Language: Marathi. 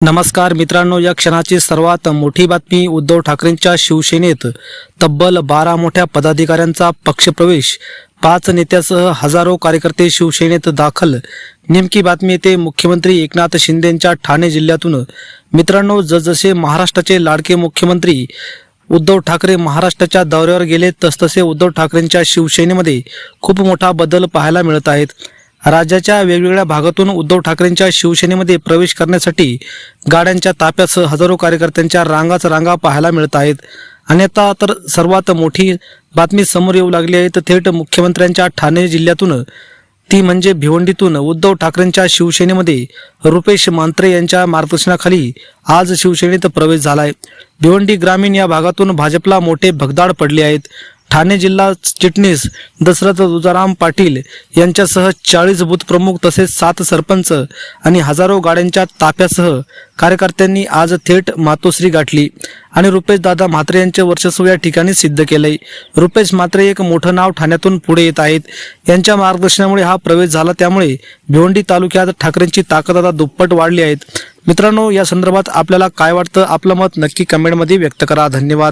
नमस्कार मित्रांनो या क्षणाची सर्वात मोठी बातमी उद्धव ठाकरेंच्या शिवसेनेत. तब्बल बारा मोठ्या पदाधिकाऱ्यांचा पक्षप्रवेश. पाच नेत्यासह हजारो कार्यकर्ते शिवसेनेत दाखल. नेमकी बातमी येते मुख्यमंत्री एकनाथ शिंदेंच्या ठाणे जिल्ह्यातून. मित्रांनो जसजसे महाराष्ट्राचे लाडके मुख्यमंत्री उद्धव ठाकरे महाराष्ट्राच्या दौऱ्यावर गेले तसतसे उद्धव ठाकरेंच्या शिवसेनेमध्ये खूप मोठा बदल पाहायला मिळत आहेत. राज्याच्या वेगवेगळ्या भागातून उद्धव ठाकरेंच्या शिवसेनेमध्ये प्रवेश करण्यासाठी गाड्यांच्या ताप्यासह हजारो कार्यकर्त्यांच्या रांगाच रांगा पाहायला मिळत आहेत. आणि आता तर सर्वात मोठी बातमी समोर येऊ लागली आहे. तर थेट मुख्यमंत्र्यांच्या ठाणे जिल्ह्यातून ती म्हणजे भिवंडीतून उद्धव ठाकरेंच्या शिवसेनेमध्ये रुपेश मांत्रे यांच्या मार्गदर्शनाखाली आज शिवसेनेत प्रवेश झाला आहे भिवंडी ग्रामीण या भागातून भाजपला मोठे भगदाड पडले आहेत. ठाणे जिल्हा चिटणीस दशरथ तुजाराम पाटील यांच्यासह चाळीस बूथ प्रमुख तसेच सात सरपंच आणि हजारो गाड्यांच्या ताफ्यासह कार्यकर्त्यांनी आज थेट मातोश्री गाठली आणि रुपेश दादा म्हात्रे यांचे वर्चस्व या ठिकाणी सिद्ध केले. रुपेश म्हात्रे एक मोठं नाव ठाण्यातून पुढे येत आहेत. यांच्या मार्गदर्शनामुळे हा प्रवेश झाला. त्यामुळे भिवंडी तालुक्यात ठाकरेंची ताकद आता दुप्पट वाढली आहेत मित्रांनो या संदर्भात आपल्याला काय वाटतं? आपलं मत नक्की कमेंटमध्ये व्यक्त करा. धन्यवाद.